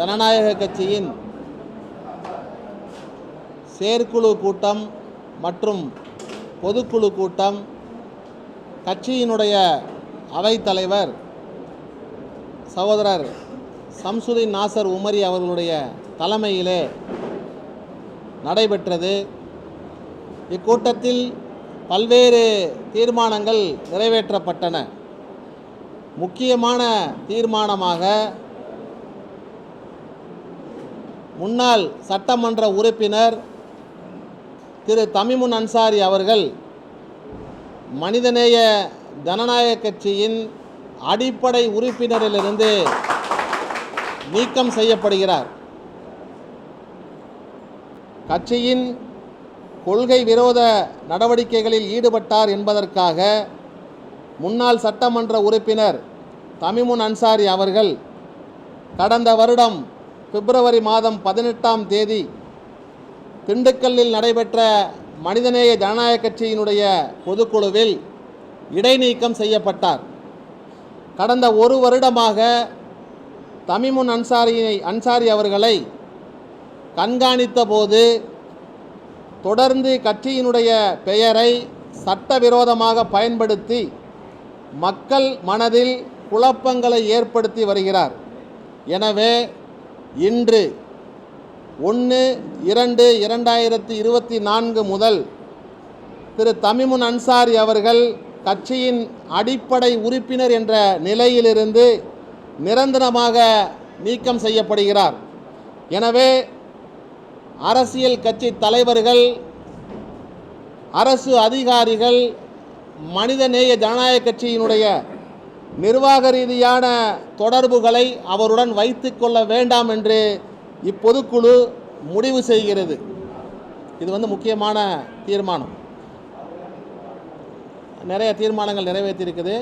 ஜனநாயக கட்சியின் செயற்குழு கூட்டம் மற்றும் பொதுக்குழு கூட்டம் கட்சியினுடைய அவைத்தலைவர் சகோதரர் சம்சுதீன் நாசர் உமரி அவர்களுடைய தலைமையிலே நடைபெற்றது. இக்கூட்டத்தில் பல்வேறு தீர்மானங்கள் நிறைவேற்றப்பட்டன. முக்கியமான தீர்மானமாக முன்னாள் சட்டமன்ற உறுப்பினர் திரு தமிமுன் அன்சாரி அவர்கள் மனிதநேய ஜனநாயக கட்சியின் அடிப்படை உறுப்பினரிலிருந்து நீக்கம் செய்யப்படுகிறார். கட்சியின் கொள்கை விரோத நடவடிக்கைகளில் ஈடுபட்டார் என்பதற்காக முன்னாள் சட்டமன்ற உறுப்பினர் தமிமுன் அன்சாரி அவர்கள் கடந்த வருடம் பிப்ரவரி மாதம் பதினெட்டாம் தேதி திண்டுக்கல்லில் நடைபெற்ற மனிதநேய ஜனநாயக கட்சியினுடைய பொதுக்குழுவில் இடைநீக்கம் செய்யப்பட்டார். கடந்த ஒரு வருடமாக தமிமுன் அன்சாரியை அன்சாரி அவர்களை கண்காணித்த போது தொடர்ந்து கட்சியினுடைய பெயரை சட்டவிரோதமாக பயன்படுத்தி மக்கள் மனதில் குழப்பங்களை ஏற்படுத்தி வருகிறார். எனவே இன்று ஒன்று இரண்டு இரண்டாயிரத்தி இருபத்தி நான்கு முதல் திரு தமிமுன் அன்சாரி அவர்கள் கட்சியின் அடிப்படை உறுப்பினர் என்ற நிலையிலிருந்து நிரந்தரமாக நீக்கம் செய்யப்படுகிறார். எனவே அரசியல் கட்சி தலைவர்கள் அரசு அதிகாரிகள் மனிதநேய ஜனநாயக கட்சியினுடைய நிர்வாக ரீதியான தொடர்புகளை அவருடன் வைத்து கொள்ள வேண்டாம் என்று இப்பொதுக்குழு முடிவு செய்கிறது. இது வந்து முக்கியமான தீர்மானம். நிறைய தீர்மானங்கள் நிறைவேற்றியிருக்குது.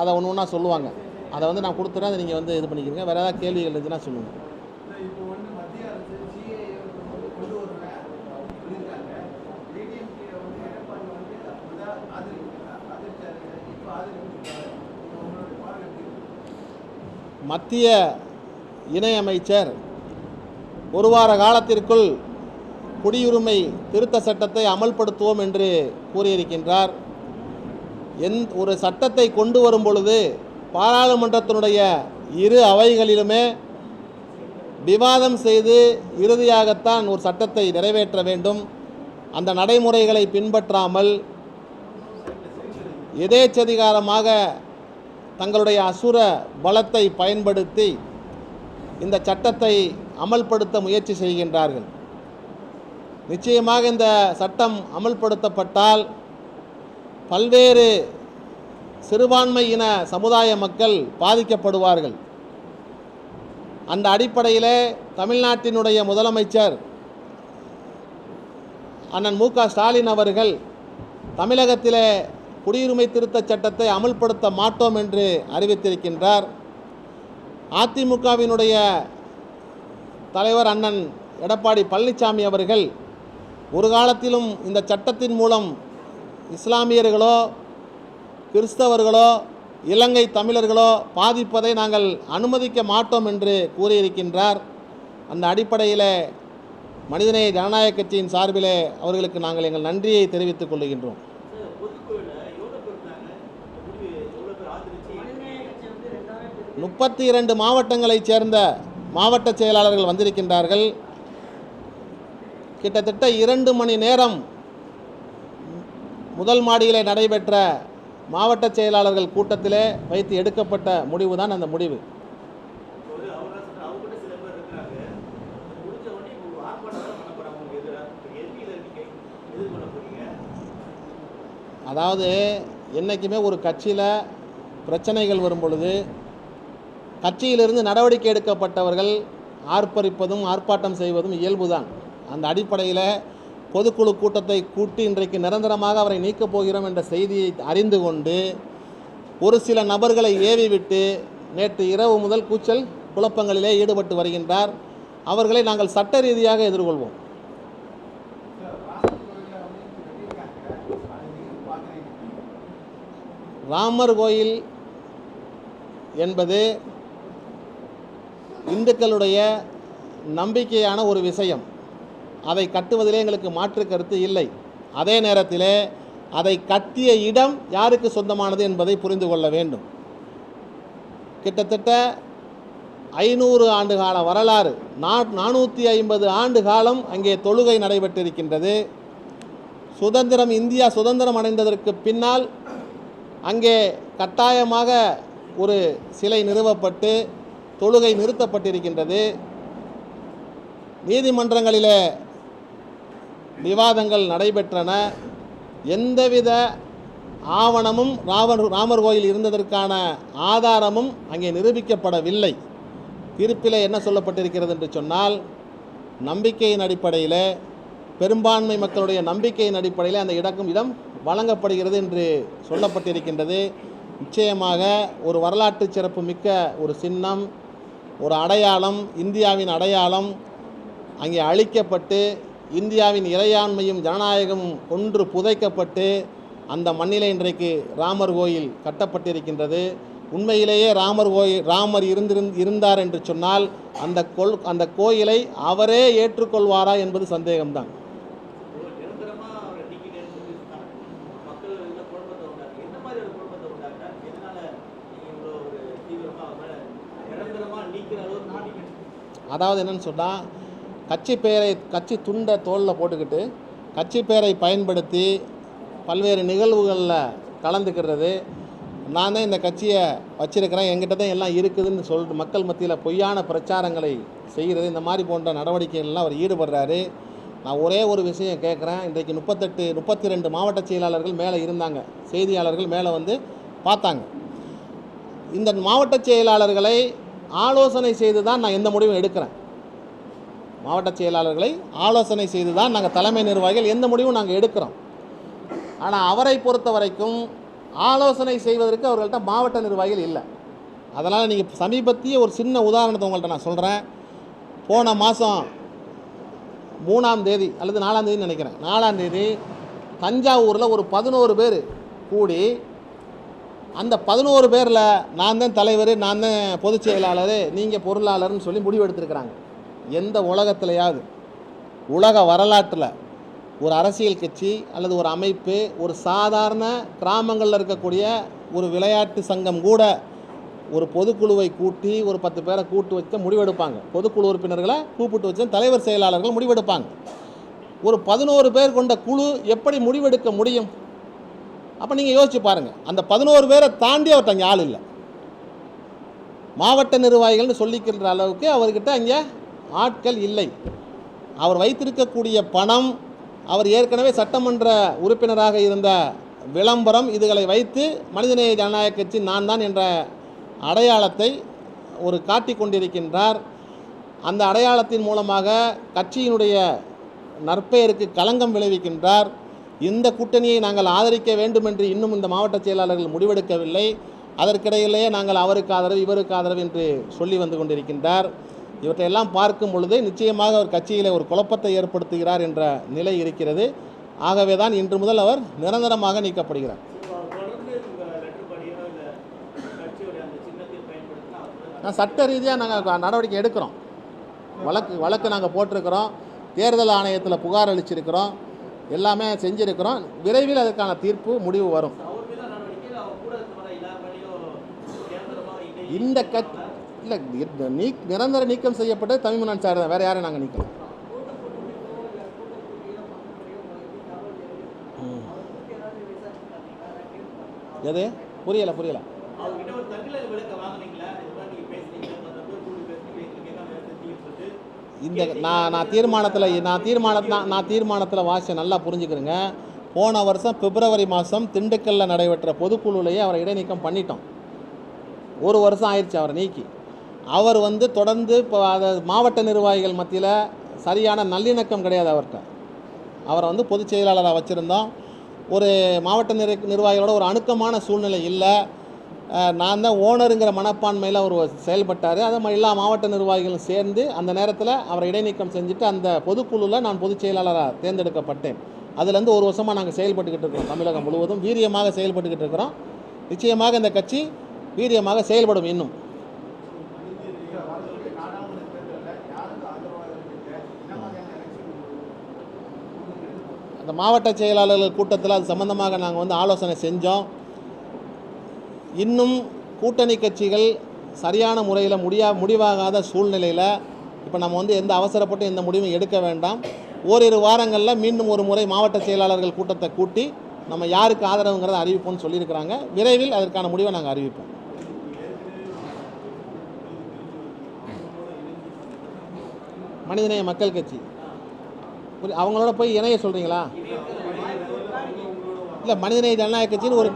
அதை ஒன்று ஒன்றா சொல்லுவாங்க. அதை வந்து நான் கொடுத்துட்றேன் அதை நீங்கள் வந்து இது பண்ணிக்கிறீங்க. வேறு ஏதாவது கேள்விகள் இருந்துச்சுன்னா சொல்லுங்கள் இப்போ வந்து மத்திய அரசு சிஏஏ வந்து கொண்டு வருவேன் சொல்லியிருக்காங்க டிடிஎம்கே வந்து எடப்பாடி வந்து முதல் ஆதரிக்கிறார் ஆதரிச்சாரு இப்போ ஆதரிக்கிறாரு இப்போ உங்களுடைய பார்வை எப்படி இருக்கு? மத்திய இணையமைச்சர் ஒரு வார காலத்திற்குள் குடியுரிமை திருத்த சட்டத்தை அமல்படுத்துவோம் என்று கூறியிருக்கின்றார். எந் ஒரு சட்டத்தை கொண்டு வரும் பொழுது பாராளுமன்றத்தினுடைய இரு அவைகளிலுமே விவாதம் செய்து இறுதியாகத்தான் ஒரு சட்டத்தை நிறைவேற்ற வேண்டும். அந்த நடைமுறைகளை பின்பற்றாமல் எதேச்சதிகாரமாக தங்களுடைய அசுர பலத்தை பயன்படுத்தி இந்த சட்டத்தை அமல்படுத்த முயற்சி செய்கின்றார்கள். நிச்சயமாக இந்த சட்டம் அமல்படுத்தப்பட்டால் பல்வேறு சிறுபான்மை இன சமுதாய மக்கள் பாதிக்கப்படுவார்கள். அந்த அடிப்படையிலே தமிழ்நாட்டினுடைய முதலமைச்சர் அண்ணன் மு க ஸ்டாலின் அவர்கள் தமிழகத்திலே குடியுரிமை திருத்தச் சட்டத்தை அமல்படுத்த மாட்டோம் என்று அறிவித்திருக்கின்றார். அதிமுகவினுடைய தலைவர் அண்ணன் எடப்பாடி பழனிசாமி அவர்கள் ஒரு காலத்திலும் இந்த சட்டத்தின் மூலம் இஸ்லாமியர்களோ கிறிஸ்தவர்களோ இலங்கை தமிழர்களோ பாதிப்பதை நாங்கள் அனுமதிக்க மாட்டோம் என்று கூறியிருக்கின்றார். அந்த அடிப்படையில் மனிதநேய ஜனநாயக கட்சியின் சார்பிலே அவர்களுக்கு நாங்கள் எங்கள் நன்றியை தெரிவித்துக் கொள்கின்றோம். முப்பத்தி இரண்டு மாவட்டங்களைச் சேர்ந்த மாவட்ட செயலாளர்கள் வந்திருக்கின்றார்கள். கிட்டத்தட்ட இரண்டு மணி நேரம் முதல் மாடியிலே நடைபெற்ற மாவட்ட செயலாளர்கள் கூட்டத்திலே வைத்து எடுக்கப்பட்ட முடிவு தான் அந்த முடிவு. அதாவது என்றைக்குமே ஒரு கட்சியில் பிரச்சனைகள் வரும் பொழுது கட்சியிலிருந்து நடவடிக்கை எடுக்கப்பட்டவர்கள் ஆர்ப்பரிப்பதும் ஆர்ப்பாட்டம் செய்வதும் இயல்புதான். அந்த அடிப்படையில் பொதுக்குழு கூட்டத்தை கூட்டி இன்றைக்கு நிரந்தரமாக அவரை நீக்கப் போகிறோம் என்ற செய்தியை அறிந்து கொண்டு ஒரு சில நபர்களை ஏவிவிட்டு நேற்று இரவு முதல் கூச்சல் குழப்பங்களிலே ஈடுபட்டு வருகின்றார். அவர்களை நாங்கள் சட்ட ரீதியாக எதிர்கொள்வோம். ராமர் கோயில் என்பது இந்துக்களுடைய நம்பிக்கையான ஒரு விஷயம். அதை கட்டுவதிலே எங்களுக்கு மாற்று கருத்து இல்லை. அதே நேரத்திலே அதை கட்டிய இடம் யாருக்கு சொந்தமானது என்பதை புரிந்து கொள்ள வேண்டும். கிட்டத்தட்ட ஐநூறு ஆண்டு கால வரலாறு நா நானூற்றி ஐம்பது ஆண்டு காலம் அங்கே தொழுகை நடைபெற்றிருக்கின்றது. சுதந்திரம் இந்தியா சுதந்திரம் அடைந்ததற்கு பின்னால் அங்கே கட்டாயமாக ஒரு சிலை நிறுவப்பட்டு தொழுகை நிறுத்தப்பட்டிருக்கின்றது. நீதிமன்றங்களில் விவாதங்கள் நடைபெற்றன. எந்தவித ஆவணமும் ராமர் ராமர் கோயில் இருந்ததற்கான ஆதாரமும் அங்கே நிரூபிக்கப்படவில்லை. தீர்ப்பிலே என்ன சொல்லப்பட்டிருக்கிறது என்று சொன்னால் நம்பிக்கையின் அடிப்படையில் பெரும்பான்மை மக்களுடைய நம்பிக்கையின் அடிப்படையில் அந்த இடக்கும் இடம் வழங்கப்படுகிறது என்று சொல்லப்பட்டிருக்கின்றது. நிச்சயமாக ஒரு வரலாற்று சிறப்பு மிக்க ஒரு சின்னம் ஒரு அடையாளம் இந்தியாவின் அடையாளம் அங்கே அழிக்கப்பட்டு இந்தியாவின் இறையாண்மையும் ஜனநாயகமும் ஒன்று புதைக்கப்பட்டு அந்த மண்ணிலே இன்றைக்கு ராமர் கோயில் கட்டப்பட்டிருக்கின்றது. உண்மையிலேயே ராமர் கோயில் ராமர் இருந்திருந் இருந்தார் என்று சொன்னால் அந்த கொல் அந்த கோயிலை அவரே ஏற்றுக்கொள்வாரா என்பது சந்தேகம்தான் ஒரு நிரந்தரமா அவரை நீக்கிட்டேன்னு சொல்லி மக்கள் இதுல குழப்பத்தை உண்டாக்கு என்ன மாதிரி ஒரு குழப்பத்தை உண்டாக்குறா எதனால நீங்க இவ்வளோ ஒரு தீவிரமா அவர் மேல நிரந்தரமா நீக்கிற அளவுக்கு நீக்கிட்டு அதாவது என்னென்னு சொன்னால் கட்சி பெயரை கட்சி துண்டை தோளில் போட்டுக்கிட்டு கட்சி பெயரை பயன்படுத்தி பல்வேறு நிகழ்வுகளில் கலந்துக்கிறது. நான் தான் இந்த கட்சியை வச்சுருக்கிறேன். என்கிட்ட தான் எல்லாம் இருக்குதுன்னு சொல்லிட்டு மக்கள் மத்தியில் பொய்யான பிரச்சாரங்களை செய்கிறது இந்த மாதிரி போன்ற நடவடிக்கைகள்லாம் அவர் ஈடுபடுறாரு. நான் ஒரே ஒரு விஷயம் கேட்குறேன். இன்றைக்கு முப்பத்தெட்டு முப்பத்தி ரெண்டு மாவட்ட செயலாளர்கள் மேலே இருந்தாங்க. செய்தியாளர்கள் மேலே வந்து பார்த்தாங்க. இந்த மாவட்ட செயலாளர்களை ஆலோசனை செய்து தான் நான் எந்த முடிவும் எடுக்கிறேன். மாவட்ட செயலாளர்களை ஆலோசனை செய்து தான் நாங்கள் தலைமை நிர்வாகிகள் எந்த முடிவும் நாங்கள் எடுக்கிறோம். ஆனால் அவரை பொறுத்த வரைக்கும் ஆலோசனை செய்வதற்கு அவர்கள்ட்ட மாவட்ட நிர்வாகிகள் இல்லை. அதனால் நீங்கள் சமீபத்திய ஒரு சின்ன உதாரணத்தை உங்கள்கிட்ட நான் சொல்கிறேன் போன மாதம் மூணாம் தேதி அல்லது நாலாம் தேதி நினைக்கிறேன். நாலாம் தேதி தஞ்சாவூரில் ஒரு பதினோரு பேர் கூடி அந்த பதினோரு பேரில் நான் தான் தலைவர் நான் தான் பொதுச் செயலாளர் நீங்கள் பொருளாளர்னு சொல்லி முடிவு எடுத்திருக்கிறாங்க. எந்த உலகத்திலையாவது. உலக வரலாற்றில் ஒரு அரசியல் கட்சி அல்லது ஒரு அமைப்பு ஒரு சாதாரண கிராமங்களில் இருக்கக்கூடிய ஒரு விளையாட்டு சங்கம் கூட ஒரு பொதுக்குழுவை கூட்டி ஒரு பத்து பேரை கூட்டு வச்சு முடிவெடுப்பாங்க பொதுக்குழு உறுப்பினர்களை கூப்பிட்டு வச்சு தலைவர் செயலாளர்கள் முடிவெடுப்பாங்க ஒரு பதினோரு பேர் கொண்ட குழு எப்படி முடிவெடுக்க முடியும்? அப்போ நீங்கள் யோசிச்சு பாருங்கள் அந்த பதினோரு பேரை தாண்டி அவர்கிட்ட அங்கே ஆள் இல்லை. மாவட்ட நிர்வாகிகள்னு சொல்லிக்கின்ற அளவுக்கு அவர்கிட்ட அங்கே ஆட்கள் இல்லை. அவர் வைத்திருக்கக்கூடிய பணம் அவர் ஏற்கனவே சட்டமன்ற உறுப்பினராக இருந்த விளம்பரம் இதுகளை வைத்து மனிதநேய ஜனநாயக கட்சி நான் தான் என்ற அடையாளத்தை ஒரு காட்டி கொண்டிருக்கின்றார். அந்த அடையாளத்தின் மூலமாக கட்சியினுடைய நற்பெயருக்கு களங்கம் விளைவிக்கின்றார். இந்த கூட்டணியை நாங்கள் ஆதரிக்க வேண்டும் என்று இன்னும் இந்த மாவட்ட செயலாளர்கள் முடிவெடுக்கவில்லை. அதற்கிடையிலேயே நாங்கள் அவருக்கு ஆதரவு இவருக்கு ஆதரவு என்று சொல்லி வந்து கொண்டிருக்கின்றார். இவற்றையெல்லாம் பார்க்கும் பொழுது நிச்சயமாக அவர் கட்சியில் ஒரு குழப்பத்தை ஏற்படுத்துகிறார் என்ற நிலை இருக்கிறது. ஆகவே தான் இன்று முதல் அவர் நிரந்தரமாக நீக்கப்படுகிறார். சட்ட ரீதியாக நாங்கள் நடவடிக்கை எடுக்கிறோம். வழக்கு வழக்கு நாங்கள் போட்டிருக்கிறோம். தேர்தல் ஆணையத்தில் புகார் அளிச்சிருக்கிறோம். எல்லாமே செஞ்சுருக்கிறோம். விரைவில் அதுக்கான தீர்ப்பு முடிவு வரும். இந்த கட்சி இல்லை நீ நிரந்தர நீக்கம் செய்யப்பட்டது தமிழ்நாடு சார் தான். வேறு யாரையும் நாங்கள் நீக்கலாம் எது? புரியலை புரியலை அவர்கிட்ட ஒரு தகவல் விளக்க வாங்குனீங்களா இது மாதிரி நீங்க பேசுனீங்க பத்து பேர் கூடி பேசுனீங்க எங்களுக்கு என்ன வேலை செஞ்சீங்கன்னு சொல்லிட்டு இந்த நான் நான் தீர்மானத்தில் நான் தீர்மானத்தை நான் நான் தீர்மானத்தில் வாசிச்ச நல்லா புரிஞ்சுக்கிறேங்க. போன வருஷம் பிப்ரவரி மாதம் திண்டுக்கல்லில் நடைபெற்ற பொதுக்குழுவிலேயே அவரை இடைநீக்கம் பண்ணிட்டோம். ஒரு வருஷம் ஆயிடுச்சு அவரை நீக்கி. அவர் வந்து தொடர்ந்து இப்போ அதை மாவட்ட நிர்வாகிகள் மத்தியில் சரியான நல்லிணக்கம் கிடையாது அவர்கிட்ட. அவரை வந்து பொதுச் செயலாளராக வச்சுருந்தோம். ஒரு மாவட்ட நிர் நிர்வாகிகளோட ஒரு அணுக்கமான சூழ்நிலை இல்லை. நான் தான் ஓனருங்கிற மனப்பான்மையில் அவர் செயல்பட்டார். அதே மாதிரி எல்லா மாவட்ட நிர்வாகிகளும் சேர்ந்து அந்த நேரத்தில் அவரை இடைநீக்கம் செஞ்சுட்டு அந்த பொதுக்குழுவில் நான் பொதுச் செயலாளராக தேர்ந்தெடுக்கப்பட்டேன். அதுலேருந்து ஒரு வருஷமாக நாங்கள் செயல்பட்டுக்கிட்டு இருக்கிறோம் தமிழகம் முழுவதும். வீரியமாக செயல்பட்டுக்கிட்டு இருக்கிறோம். நிச்சயமாக இந்த கட்சி வீரியமாக செயல்படும் இன்னும். அந்த மாவட்ட செயலாளர்கள் கூட்டத்தில் அது சம்மந்தமாக நாங்கள் வந்து ஆலோசனை செஞ்சோம். இன்னும் கூட்டணி கட்சிகள் சரியான முறையில் முடியா முடிவாகாத சூழ்நிலையில் இப்போ நம்ம வந்து எந்த அவசரப்பட்டு எந்த முடிவும் எடுக்க வேண்டாம். ஓரிரு வாரங்களில் மீண்டும் ஒரு முறை மாவட்ட செயலாளர்கள் கூட்டத்தை கூட்டி நம்ம யாருக்கு ஆதரவுங்கிறத அறிவிப்போம்னு சொல்லியிருக்கிறாங்க. விரைவில் அதற்கான முடிவை நாங்கள் அறிவிப்போம். மனிதநேய மக்கள் கட்சி. அவங்களோட போய் இணைய சொல்கிறீங்களா இல்லை மனிதநேய ஜனநாயக கட்சின்னு ஒரு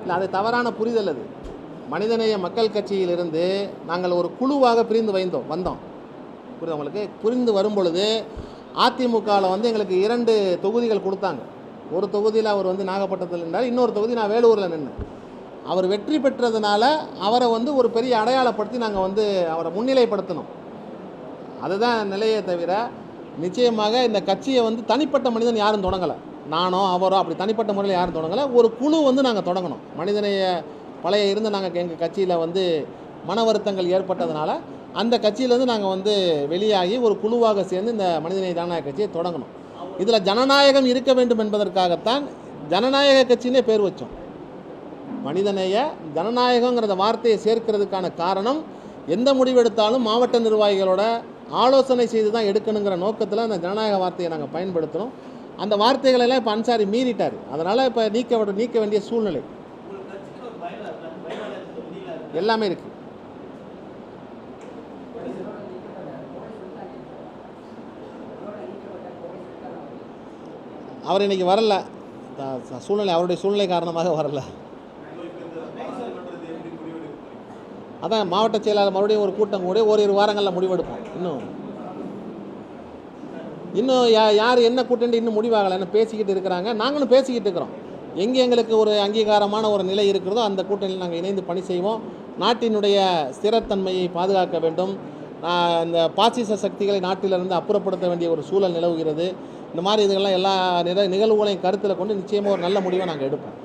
இல்லை அது தவறான புரிதல் அது. மனிதநேய மக்கள் கட்சியிலிருந்து நாங்கள் ஒரு குழுவாக பிரிந்து வைந்தோம் வந்தோம். புரியுது உங்களுக்கு? புரிந்து வரும் பொழுது அதிமுகவில் வந்து எங்களுக்கு இரண்டு தொகுதிகள் கொடுத்தாங்க. ஒரு தொகுதியில் அவர் வந்து நாகப்பட்டினத்தில் நின்றார் இன்னொரு தொகுதி நான் வேலூரில் நின்றேன் அவர் வெற்றி பெற்றதுனால அவரை வந்து ஒரு பெரிய அடையாளப்படுத்தி நாங்கள் வந்து அவரை முன்னிலைப்படுத்தணும் அதுதான் நிலையே தவிர நிச்சயமாக இந்த கட்சியை வந்து தனிப்பட்ட மனிதன் யாரும் தொடங்கலை. நானோ அவரோ அப்படி தனிப்பட்ட முறையில் யாரும் தொடங்கலை. ஒரு குழு வந்து நாங்கள் தொடங்கணும். மனிதனைய பழைய இருந்து நாங்கள் எங்கள் கட்சியில் வந்து மன வருத்தங்கள் ஏற்பட்டதுனால அந்த கட்சியிலேருந்து நாங்கள் வந்து வெளியாகி ஒரு குழுவாக சேர்ந்து இந்த மனிதநேய ஜனநாயக கட்சியை தொடங்கணும். இதில் ஜனநாயகம் இருக்க வேண்டும் என்பதற்காகத்தான் ஜனநாயக கட்சின்னே பேர் வச்சோம். மனிதநேய ஜனநாயகங்கிறத வார்த்தையை சேர்க்கிறதுக்கான காரணம் எந்த முடிவெடுத்தாலும் மாவட்ட நிர்வாகிகளோட ஆலோசனை செய்து தான் எடுக்கணுங்கிற நோக்கத்தில் அந்த ஜனநாயக வார்த்தையை நாங்கள் பயன்படுத்தணும் அந்த வார்த்தைகளை எல்லாம் இப்போ அன்சாரி மீறிட்டார். அதனால் இப்போ நீக்க நீக்க வேண்டிய சூழ்நிலை. இருக்கு எல்லாமே இருக்குது அவர் இன்னைக்கு வரல. சூழ்நிலை அவருடைய சூழ்நிலை காரணமாக வரல. அதான் மாவட்ட செயலாளர் மறுபடியும் ஒரு கூட்டம் கூட ஓரிரு வாரங்களில் முடிவெடுப்போம். இன்னும். இன்னும் யா யார் என்ன கூட்டணி இன்னும் முடிவாகலைன்னு பேசிக்கிட்டு இருக்கிறாங்க நாங்களும் பேசிக்கிட்டு இருக்கிறோம். எங்கே எங்களுக்கு ஒரு அங்கீகாரமான ஒரு நிலை இருக்கிறதோ அந்த கூட்டணியில் நாங்கள் இணைந்து பணி செய்வோம். நாட்டினுடைய ஸ்திரத்தன்மையை பாதுகாக்க வேண்டும். இந்த பாசிச சக்திகளை நாட்டிலிருந்து அப்புறப்படுத்த வேண்டிய ஒரு சூழல் நிலவுகிறது. இந்த மாதிரி இதுகள்லாம் எல்லா நிக நிகழ்வுகளையும் கருத்தில் கொண்டு நிச்சயமாக ஒரு நல்ல முடிவை நாங்கள் எடுப்போம்.